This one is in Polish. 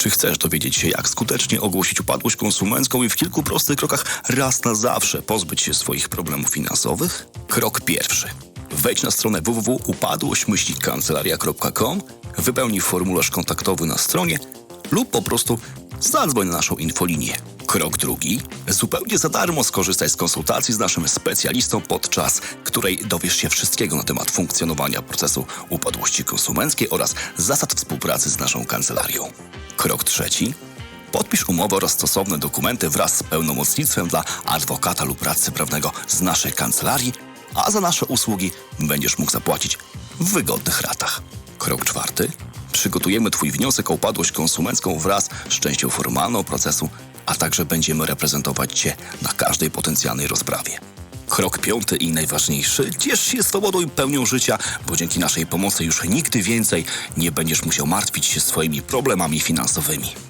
Czy chcesz dowiedzieć się, jak skutecznie ogłosić upadłość konsumencką i w kilku prostych krokach raz na zawsze pozbyć się swoich problemów finansowych? Krok pierwszy. Wejdź na stronę www.upadłość-kancelaria.com, wypełnij formularz kontaktowy na stronie lub po prostu zadzwoń na naszą infolinię. Krok drugi. Zupełnie za darmo skorzystaj z konsultacji z naszym specjalistą, podczas której dowiesz się wszystkiego na temat funkcjonowania procesu upadłości konsumenckiej oraz zasad współpracy z naszą kancelarią. Krok trzeci. Podpisz umowę oraz stosowne dokumenty wraz z pełnomocnictwem dla adwokata lub radcy prawnego z naszej kancelarii, a za nasze usługi będziesz mógł zapłacić w wygodnych ratach. Krok czwarty. Przygotujemy Twój wniosek o upadłość konsumencką wraz z częścią formalną procesu, a także będziemy reprezentować Cię na każdej potencjalnej rozprawie. Krok piąty i najważniejszy. Ciesz się swobodą i pełnią życia, bo dzięki naszej pomocy już nigdy więcej nie będziesz musiał martwić się swoimi problemami finansowymi.